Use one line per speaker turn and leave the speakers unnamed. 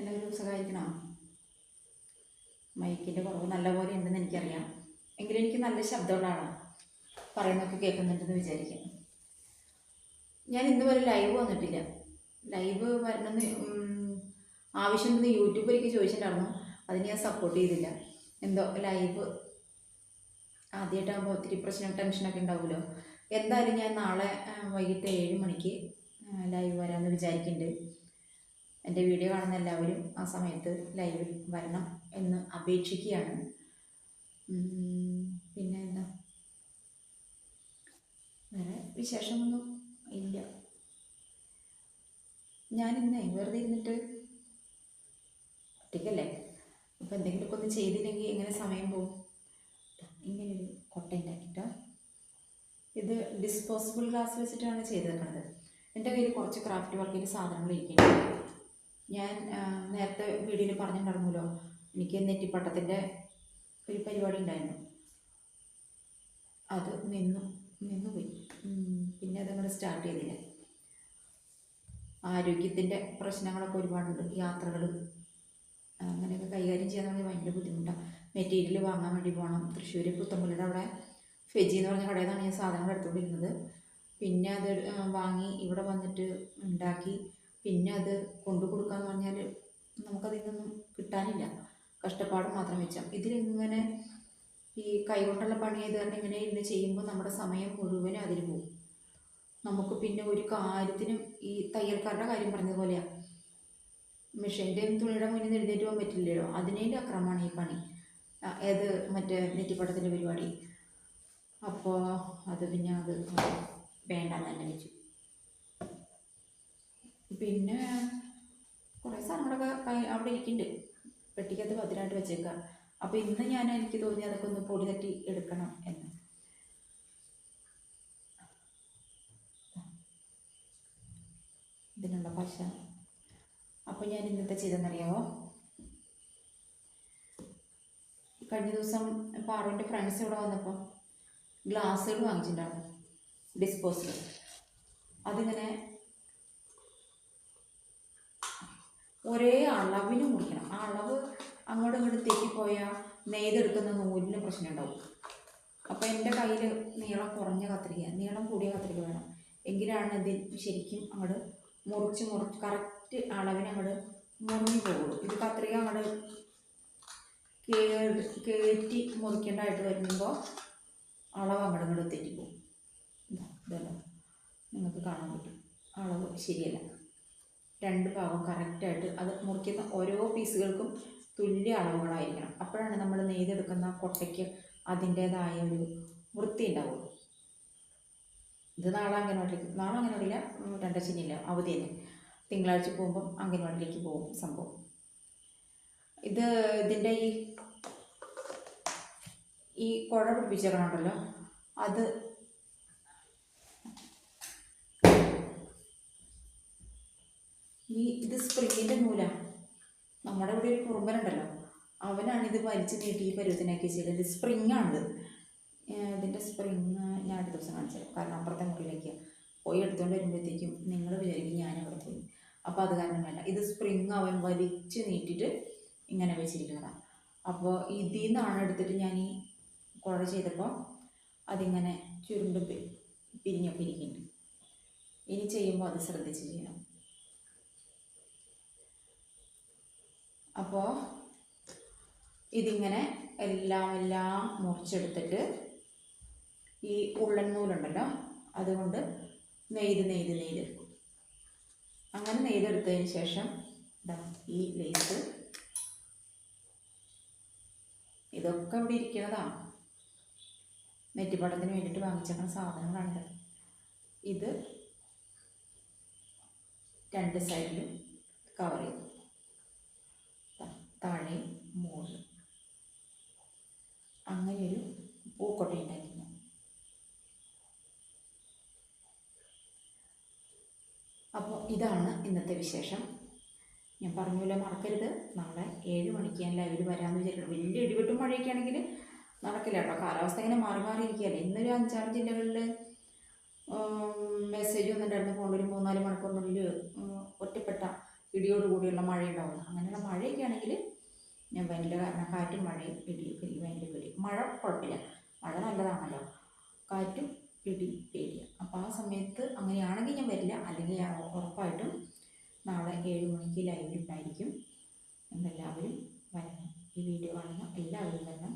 എല്ലാവരും സഹായിക്കണോ മൈക്കിന്റെ കുറവ് നല്ലപോലെ ഉണ്ടെന്ന് എനിക്കറിയാം. എങ്കിലും എനിക്ക് നല്ല ശബ്ദമുള്ള പറയുന്നൊക്കെ കേൾക്കുന്നുണ്ടെന്ന് വിചാരിക്കാം. ഞാൻ ഇന്ന് വരെ ലൈവ് വന്നിട്ടില്ല. ലൈവ് വരണമെന്ന് ആവശ്യമുണ്ടെന്ന് യൂട്യൂബ് എനിക്ക് ചോദിച്ചിട്ടുണ്ടായിരുന്നു. അതിന് ഞാൻ സപ്പോർട്ട് ചെയ്തില്ല. എന്തോ ലൈവ് ആദ്യമായിട്ടാകുമ്പോൾ ഒത്തിരി പ്രശ്നം ടെൻഷനൊക്കെ ഉണ്ടാവുമല്ലോ. എന്തായാലും ഞാൻ നാളെ വൈകിട്ട് ഏഴ് മണിക്ക് ലൈവ് വരാമെന്ന് വിചാരിക്കുന്നുണ്ട്. എന്റെ വീഡിയോ കാണുന്ന എല്ലാവരും ആ സമയത്ത് ലൈവിൽ വരണം എന്ന് അപേക്ഷിക്കുകയാണ്. പിന്നെ എന്താ? വേറെ വിശേഷമൊന്നും ഇല്ല. ഞാനിന്ന് വെറുതെ ഇരുന്നിട്ട് ഒറ്റയ്ക്കല്ലേ? അപ്പോൾ എന്തെങ്കിലുമൊക്കെ ഒന്ന് ചെയ്തില്ലെങ്കിൽ എങ്ങനെ സമയം പോകും ഇങ്ങനെ ഒരു കൊട്ട ഉണ്ടാക്കിട്ടോ. ഇത് ഡിസ്പോസിബിൾ ഗ്ലാസ് വെച്ചിട്ടാണ് ചെയ്തേക്കുന്നത് എന്റെ കയ്യിൽ കുറച്ച് ക്രാഫ്റ്റ് വർക്കിന്റെ സാധനങ്ങൾ ഇരിക്കുന്നുണ്ട്. ഞാൻ നേരത്തെ വീഡിയോയിൽ പറഞ്ഞിട്ടുണ്ടായിരുന്നല്ലോ എനിക്ക് നെറ്റിപ്പട്ടത്തിന്റെ ഒരു പരിപാടി ഉണ്ടായിരുന്നു. അത് നിന്നു നിന്നു പോയി പിന്നെ അതങ്ങോട്ട് സ്റ്റാർട്ട് ചെയ്തില്ല. ആരോഗ്യത്തിന്റെ പ്രശ്നങ്ങളൊക്കെ ഒരുപാടുണ്ട് യാത്രകൾ അങ്ങനെയൊക്കെ കൈകാര്യം ചെയ്യാൻ തുടങ്ങി ഭയങ്കര ബുദ്ധിമുട്ടാണ് മെറ്റീരിയൽ വാങ്ങാൻ വേണ്ടി പോകണം തൃശ്ശൂർ പുത്തമ്പള്ളിയുടെ അവിടെ ഫെജി എന്ന് പറഞ്ഞ കടയിൽ നിന്നാണ് ഞാൻ സാധനങ്ങൾ എടുത്തുകൊണ്ടിരുന്നത്. പിന്നെ അത് വാങ്ങി ഇവിടെ വന്നിട്ട് ഉണ്ടാക്കി പിന്നെ അത് കൊണ്ടു കൊടുക്കാന്ന് പറഞ്ഞാൽ നമുക്കതിൽ നിന്നും കിട്ടാനില്ല. കഷ്ടപ്പാട് മാത്രം വെച്ചാൽ ഇതിലിങ്ങനെ ഈ കൈകൊണ്ടുള്ള പണി ചെയ്ത് കാരണം ഇങ്ങനെ ഇരുന്ന് ചെയ്യുമ്പോൾ നമ്മുടെ സമയം മുഴുവനും അതിൽ പോകും. നമുക്ക് പിന്നെ ഒരു കാര്യത്തിനും ഈ തയ്യൽക്കാരുടെ കാര്യം പറഞ്ഞതുപോലെയാണ് മെഷീന്റെയും തുണിയുടെ മുന്നിൽ എഴുന്നേറ്റ് പോകാൻ പറ്റില്ലല്ലോ. അതിനേന്റെ അക്രമമാണ് ഈ പണി. ഏത് മറ്റേ നെറ്റിപ്പടത്തിന്റെ പരിപാടി. അപ്പോൾ അത് പിന്നെ അത് വേണ്ടാന്ന് തന്നെ വെച്ചു. പിന്നെ കുറേ സാധനങ്ങളൊക്കെ അവിടെ ഇരിക്കുന്നുണ്ട് പെട്ടിക്കകത്ത് ഭദ്രമായിട്ട് വെച്ചേക്കാം. അപ്പോൾ ഇന്ന് ഞാൻ എനിക്ക് തോന്നി അതൊക്കെ ഒന്ന് പൊടി തട്ടി എടുക്കണം എന്ന്. ഇതിനുള്ള പശ. അപ്പോൾ ഞാൻ ഇന്നത്തെ ചെയ്തെന്നറിയാമോ കഴിഞ്ഞ ദിവസം പാറുവിന്റെ ഫ്രണ്ട്സ് ഇവിടെ വന്നപ്പോൾ ഗ്ലാസ്സുകൾ വാങ്ങിച്ചിട്ടുണ്ടാവും ഡിസ്പോസിബിൾ അതിങ്ങനെ ഒരേ അളവിന് മുറിക്കണം ആ അളവ് അങ്ങോട്ടും ഇങ്ങോട്ടും തെറ്റിപ്പോയാൽ നെയ്തെടുക്കുന്ന നൂലിന് പ്രശ്നം ഉണ്ടാവും അപ്പോൾ എന്റെ കയ്യിൽ നീളം കുറഞ്ഞ കത്രിക നീളം കൂടിയ കത്രിക വേണം. എങ്കിലാണ് ഇതിൽ ശരിക്കും അങ്ങോട്ട് മുറിച്ച് മുറിച്ച് കറക്റ്റ് അളവിന് അങ്ങോട്ട് മുറിഞ്ഞു പോകുള്ളൂ. ഇത് കത്രിക അങ്ങോട്ട് കയറ്റി മുറിക്കേണ്ടതായിട്ട് വരുമ്പോൾ അളവ് അങ്ങോട്ട് ഇങ്ങോട്ട് തെറ്റിപ്പോകും ഇതാ ഇതല്ലോ നിങ്ങൾക്ക് കാണാൻ പറ്റും. അളവ് ശരിയല്ല. രണ്ട് ഭാഗം കറക്റ്റായിട്ട് അത് മുറിക്കുന്ന ഓരോ പീസുകൾക്കും തുല്യ അളവുകളായിരിക്കണം. അപ്പോഴാണ് നമ്മൾ നെയ്തെടുക്കുന്ന കൊട്ടയ്ക്ക് അതിന്റേതായ ഒരു വൃത്തി ഉണ്ടാവുള്ളൂ ഇത് നാളെ അംഗൻവാടിയിലേക്ക് നാളെ അംഗൻവാടിയില്ല രണ്ടാഴ്ച രണ്ടാം ശനിയില്ല അവധി തന്നെ. തിങ്കളാഴ്ച പോകുമ്പം അംഗൻവാടിയിലേക്ക് പോകും സംഭവം. ഇത് ഇതിന്റെ ഈ ഈ കുഴ പിടിപ്പിച്ചേക്കണമുണ്ടല്ലോ അത് ഈ ഇത് സ്പ്രിങ്ങിന്റെ നൂലാണ്. നമ്മുടെ ഇവിടെ ഒരു കുറുമ്പനുണ്ടല്ലോ. അവനാണ് ഇത് വലിച്ചു നീട്ടി ഈ പരുവത്തിനാക്കി ചെയ്തത്. ഇത് സ്പ്രിങ് ആണിത് ഏഹ് ഇതിന്റെ സ്പ്രിങ് ഞാൻ അടുത്ത ദിവസം കാണിച്ചത് കാരണം അപ്പുറത്തെ മുറിയിലേക്ക് പോയി എടുത്തുകൊണ്ട് വരുമ്പോഴത്തേക്കും നിങ്ങൾ വിചാരിക്കും ഞാൻ അവിടെ പോയി. അപ്പോൾ അത് കാരണം വേണ്ട. ഇത് സ്പ്രിങ് അവൻ വലിച്ചു നീട്ടിയിട്ട് ഇങ്ങനെ വെച്ചിരിക്കുന്നതാണ് അപ്പോൾ ഇതിൽ നിന്നാണ് എടുത്തിട്ട് ഞാൻ ഈ കുഴ ചെയ്തപ്പോൾ അതിങ്ങനെ ചുരുണ്ടും പിരിഞ്ഞൊക്കെ ഇരിക്കുന്നുണ്ട്. ഇനി ചെയ്യുമ്പോൾ അത് ശ്രദ്ധിച്ച് ചെയ്യണം. അപ്പോൾ ഇതിങ്ങനെ എല്ലാം എല്ലാം മുറിച്ചെടുത്തിട്ട് ഈ ഉള്ളൻ നൂലുണ്ടല്ലോ അതുകൊണ്ട് നെയ്ത് നെയ്ത് നെയ്ത് അങ്ങനെ നെയ്തെടുത്തതിന് ശേഷം ഈ ലേസ് ഇതൊക്കെ ഇവിടെ ഇരിക്കുന്നതാണ് നെറ്റിപ്പടത്തിന് വേണ്ടിയിട്ട് വാങ്ങിച്ചേക്കുന്ന സാധനങ്ങളാണിത്. ഇത് രണ്ട് സൈഡിലും കവർ ചെയ്തു. ഇതാണ് ഇന്നത്തെ വിശേഷം. ഞാൻ പറഞ്ഞില്ല മറക്കരുത്. നാളെ ഏഴ് മണിക്ക് ഞാൻ ലൈവിൽ വരാമെന്ന് വിചാരിക്കണം വലിയ ഇടിവെട്ടും മഴയൊക്കെ ആണെങ്കിൽ നടക്കില്ല കേട്ടോ. കാലാവസ്ഥ ഇങ്ങനെ മാറി മാറി ഇരിക്കുകയല്ലേ. ഇന്നൊരു അഞ്ചാറ് ജില്ലകളിൽ മെസ്സേജ് ഒന്നും വന്നിട്ടുണ്ടായിരുന്നു. ഫോണിൽ ഒരു മൂന്നാൽ മണിക്കൂറിനുള്ളിൽ ഒറ്റപ്പെട്ട ഇടിയോട് കൂടിയുള്ള മഴ ഉണ്ടാവുന്നു അങ്ങനെയുള്ള മഴയൊക്കെ ആണെങ്കിൽ ഞാൻ വരില്ല കാരണം കാറ്റും മഴയും ഇടിയും ഭയങ്കര പേടി. മഴ കുഴപ്പമില്ല. മഴ നല്ലതാണല്ലോ. കാറ്റും ഇടി പേടിയ അപ്പോൾ ആ സമയത്ത് അങ്ങനെയാണെങ്കിൽ ഞാൻ വരില്ല. അല്ലെങ്കിൽ ഉറപ്പായിട്ടും നാളെ ഏഴ് മണിക്ക് ലൈവ് ഉണ്ടായിരിക്കും. നിങ്ങളെല്ലാവരും വരണം. ഈ വീഡിയോ കാണുന്ന എല്ലാവരും വരണം.